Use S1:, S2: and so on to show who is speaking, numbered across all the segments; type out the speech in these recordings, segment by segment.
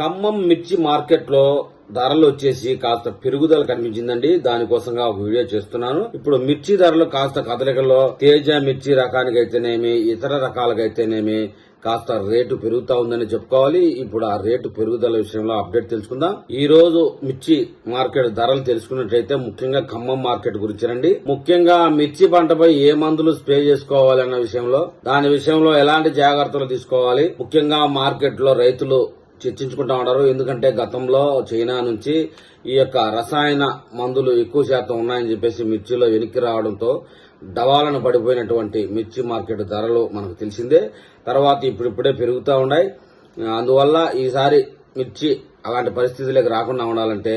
S1: ఖమ్మం మిర్చి మార్కెట్లో ధరలు వచ్చేసి కాస్త పెరుగుదల కనిపించిందండి. దానికోసంగా ఒక వీడియో చేస్తున్నాను. ఇప్పుడు మిర్చి ధరలు కాస్త కదలికల్లో తేజ మిర్చి రకానికి అయితేనేమి ఇతర రకాలకైతేనేమి కాస్త రేటు పెరుగుతా ఉందని చెప్పుకోవాలి. ఇప్పుడు ఆ రేటు పెరుగుదల విషయంలో అప్డేట్ తెలుసుకుందాం. ఈ రోజు మిర్చి మార్కెట్ ధరలు తెలుసుకున్నట్లయితే ముఖ్యంగా ఖమ్మం మార్కెట్ గురించినండి. ముఖ్యంగా మిర్చి పంటపై ఏ మందులు స్ప్రే చేసుకోవాలి అన్న విషయంలో దాని విషయంలో ఎలాంటి జాగ్రత్తలు తీసుకోవాలి? ముఖ్యంగా మార్కెట్లో రైతులు చర్చించుకుంటా ఉన్నారు ఎందుకంటే గతంలో చైనా నుంచి ఈ యొక్క రసాయన మందులు ఎక్కువ శాతం ఉన్నాయని చెప్పేసి మిర్చిలో వెనక్కి రావడంతో డవాలను పడిపోయినటువంటి మిర్చి మార్కెట్ ధరలు మనకు తెలిసిందే. తర్వాత ఇప్పుడిప్పుడే పెరుగుతూ ఉన్నాయి. అందువల్ల ఈసారి మిర్చి అలాంటి పరిస్థితులకు రాకుండా ఉండాలంటే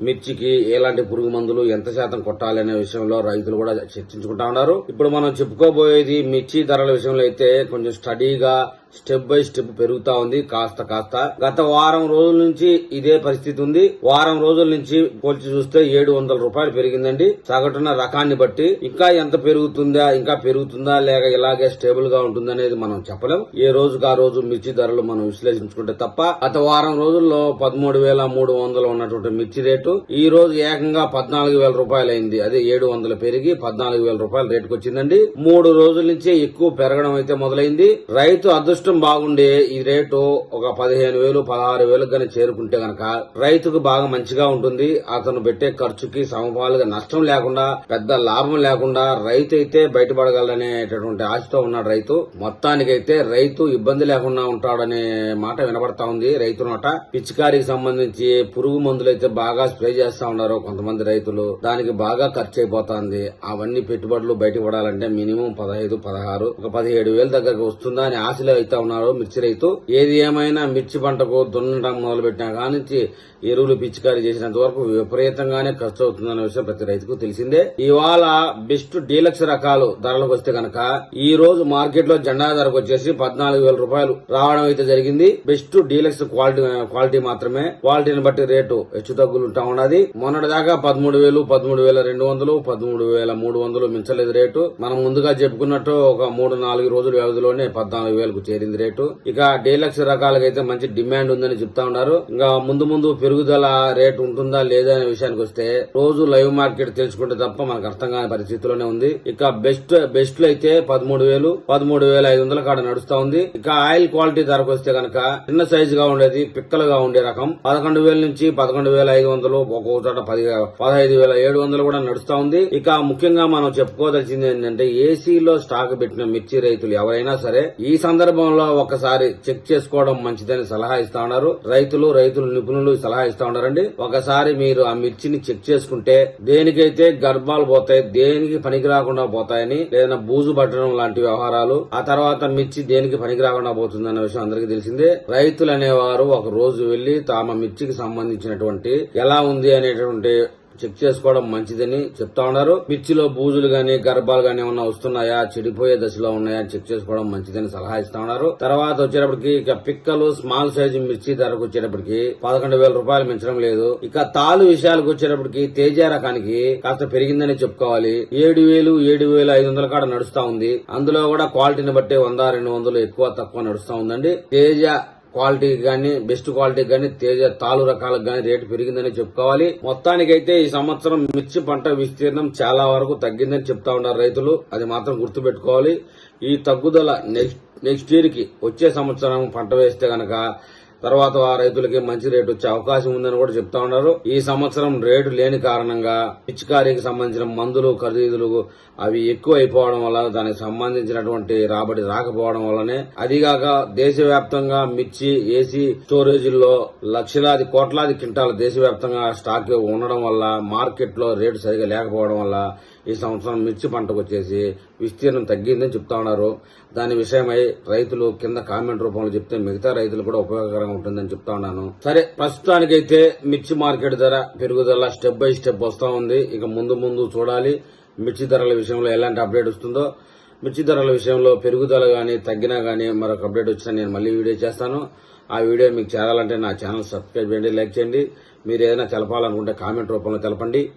S1: మిర్చికి ఎలాంటి పురుగు మందులు ఎంత శాతం కొట్టాలి అనే విషయంలో రైతులు కూడా చర్చించుకుంటా ఉన్నారు. ఇప్పుడు మనం చెప్పుకోబోయేది మిర్చి ధరల విషయంలో అయితే కొంచెం స్టడీగా స్టెప్ బై స్టెప్ పెరుగుతా ఉంది. కాస్త కాస్త. గత వారం రోజుల నుంచి ఇదే పరిస్థితి ఉంది. వారం రోజుల నుంచి పోల్చి చూస్తే ఏడు వందల రూపాయలు పెరిగిందండి. సగటున రకాన్ని బట్టి ఇంకా ఎంత పెరుగుతుందా ఇంకా పెరుగుతుందా లేక ఇలాగే స్టేబుల్గా ఉంటుందనేది మనం చెప్పలేం. ఏ రోజుకు ఆ రోజు మిర్చి ధరలు మనం విశ్లేషించుకుంటే తప్ప గత వారం రోజుల్లో పదమూడు వేల మూడు వందలు ఉన్నటువంటి మిర్చి రేటు ఈ రోజు ఏకంగా పద్నాలుగు వేల రూపాయలు అయింది అదే ఏడు వందలు పెరిగి పద్నాలుగు వేల రూపాయల రేటుకు వచ్చిందండి మూడు రోజుల నుంచే ఎక్కువ పెరగడం అయితే మొదలైంది. రైతు అదృష్టం బాగుండే ఈ రేటు ఒక పదిహేను వేలు పదహారు వేలకు కానీ చేరుకుంటే గనక రైతుకు బాగా మంచిగా ఉంటుంది. అతను పెట్టే ఖర్చుకి సమపాలుగా నష్టం లేకుండా పెద్ద లాభం లేకుండా రైతు అయితే బయటపడగలనేటటువంటి ఆశతో ఉన్నాడు రైతు. మొత్తానికైతే రైతు ఇబ్బంది లేకుండా ఉంటాడనే మాట వినపడతా ఉంది రైతు నోట. పిచికారికి సంబంధించి పురుగు మందులు అయితే బాగా స్ప్రే చేస్తా ఉన్నారు కొంతమంది రైతులు. దానికి బాగా ఖర్చు అయిపోతుంది అవన్నీ పెట్టుబడులు బయటపడాలంటే మినిమం పదహైదు పదహారు ఒక పదిహేడు వేల దగ్గరకు వస్తుందా అని ఆశలో అయితే ఉన్నారు మిర్చి రైతు. ఏది ఏమైనా మిర్చి పంటకు దున్నడం మొదలు పెట్టినా కానించి ఎరువులు పిచికారీ చేసినంత వరకు విపరీతంగానే ఖర్చు అవుతుందన్న విషయం ప్రతి రైతుకు తెలిసిందే. ఇవాళ బెస్ట్ డీలక్స్ రకాలు ధరలకు వస్తే గనక ఈ రోజు మార్కెట్లో జెండా ధరకు వచ్చేసి పద్నాలుగు వేల రూపాయలు రావడం అయితే జరిగింది. బెస్ట్ డీలక్స్ క్వాలిటీ క్వాలిటీ మాత్రమే. క్వాలిటీని బట్టి రేటు హెచ్చు తగ్గులు ఉంటా ఉన్నది. మొన్నటిదాకా పదమూడు వేలు పదమూడు వేల రెండు వందలు పదమూడు వేల మూడు వందలు మించలేదు రేటు. మనం ముందుగా చెప్పుకున్నట్టు ఒక మూడు నాలుగు రోజుల వ్యవధిలోనే పద్నాలుగు వేలకు చేరింది రేటు. ఇక డీలక్స్ రకాలకైతే మంచి డిమాండ్ ఉందని చెప్తా ఉన్నారు. ఇంకా ముందు ముందు పెరుగుదల రేటు ఉంటుందా లేదా అనే విషయానికి వస్తే రోజు లైవ్ మార్కెట్ తెలుసుకుంటే తప్ప మనకు అర్థం కాని పరిస్థితిలోనే ఉంది. ఇక బెస్ట్ బెస్ట్లో అయితే పదమూడు వేలు పదమూడు వేల ఐదు వందల కాడ నడుస్తా ఉంది. ఇక ఆయిల్ క్వాలిటీ ధరకు వస్తే కనుక చిన్న సైజ్గా ఉండేది పిక్కలుగా ఉండే రకం. పదకొండు వేల నుంచి పదకొండు వేల ఐదు వందలు ఒక్కొక్క చోట పది పదహైదు వేల ఏడు వందలు కూడా నడుస్తా ఉంది. ఇక ముఖ్యంగా మనం చెప్పుకోదలిసింది ఏంటంటే ఏసీలో స్టాక్ పెట్టిన మిర్చి రైతులు ఎవరైనా సరే ఈ సందర్భం సందర్భంలో ఒకసారి చెక్ చేసుకోవడం మంచిదని సలహా ఇస్తా ఉన్నారు. రైతులు రైతులు నిపుణులు సలహా ఇస్తా ఉన్నారండి. ఒకసారి మీరు ఆ మిర్చిని చెక్ చేసుకుంటే దేనికైతే గర్భాలు పోతాయి దేనికి పనికి రాకుండా పోతాయని లేదా బూజు పట్టడం లాంటి వ్యవహారాలు ఆ తర్వాత మిర్చి దేనికి పనికి రాకుండా పోతుందన్న విషయం అందరికీ తెలిసిందే. రైతులు అనేవారు ఒక రోజు వెళ్ళి తమ మిర్చికి సంబంధించినటువంటి ఎలా ఉంది అనేటువంటి చెక్ చేసుకోవడం మంచిదని చెప్తా ఉన్నారు. మిర్చిలో బూజులు గాని గర్భాలు గాని ఏమన్నా వస్తున్నాయా? చెడిపోయే దశలో ఉన్నాయా? చెక్ చేసుకోవడం మంచిదని సలహా ఇస్తా ఉన్నారు. తర్వాత వచ్చేటప్పటికి ఇక పిక్కలు స్మాల్ సైజు మిర్చి ధరకు వచ్చేటప్పటికి పదకొండు వేల రూపాయలు మించడం లేదు. ఇక తాలు విషయాలకు వచ్చేటప్పటికి తేజ రకానికి కాస్త పెరిగిందని చెప్పుకోవాలి. ఏడు వేలు ఏడు వేలు ఐదు వందల కాడ నడుస్తా ఉంది. అందులో కూడా క్వాలిటీని బట్టి వంద రెండు వందలు ఎక్కువ తక్కువ నడుస్తా ఉందండి. తేజ క్వాలిటీ కానీ బెస్ట్ క్వాలిటీ కానీ తేజ తాలు రకాలకు కానీ రేటు పెరిగిందని చెప్పుకోవాలి. మొత్తానికైతే ఈ సంవత్సరం మిర్చి పంట విస్తీర్ణం చాలా వరకు తగ్గిందని చెప్తా ఉన్నారు రైతులు. అది మాత్రం గుర్తుపెట్టుకోవాలి. ఈ తగ్గుదల నెక్స్ట్ నెక్స్ట్ ఇయర్కి వచ్చే సంవత్సరం పంట వేస్తే గనక తర్వాత రైతులకి మంచి రేటు వచ్చే అవకాశం ఉందని కూడా చెప్తా ఉన్నారు. ఈ సంవత్సరం రేటు లేని కారణంగా పిచికారీకి సంబంధించిన మందులు ఖరీదులు అవి ఎక్కువ అయిపోవడం వల్ల దానికి సంబంధించినటువంటి రాబడి రాకపోవడం వల్లనే. అదిగాక దేశవ్యాప్తంగా మిర్చి ఏసీ స్టోరేజీల్లో లక్షలాది కోట్లాది క్వింటాల దేశవ్యాప్తంగా స్టాక్ ఉండడం వల్ల మార్కెట్లో రేటు సరిగా లేకపోవడం వల్ల ఈ సంవత్సరం మిర్చి పంటకు వచ్చేసి విస్తీర్ణం తగ్గిందని చెప్తా ఉన్నారు. దాని విషయమై రైతులు కింద కామెంట్ రూపంలో చెప్తే మిగతా రైతులు కూడా ఉపయోగకరంగా ఉంటుందని చెప్తా ఉన్నాను. సరే ప్రస్తుతానికైతే మిర్చి మార్కెట్ ధర పెరుగుదల స్టెప్ బై స్టెప్ వస్తా ఉంది. ఇక ముందు ముందు చూడాలి మిర్చి ధరల విషయంలో ఎలాంటి అప్డేట్ వస్తుందో. మిర్చి ధరల విషయంలో పెరుగుదల గానీ తగ్గినా గానీ మరొక అప్డేట్ వచ్చినా నేను మళ్ళీ వీడియో చేస్తాను. ఆ వీడియో మీకు చేరాలంటే నా ఛానల్ సబ్స్క్రైబ్ చేయండి లైక్ చేయండి. మీరు ఏదైనా తెలపాలనుకుంటే కామెంట్ రూపంలో తెలపండి.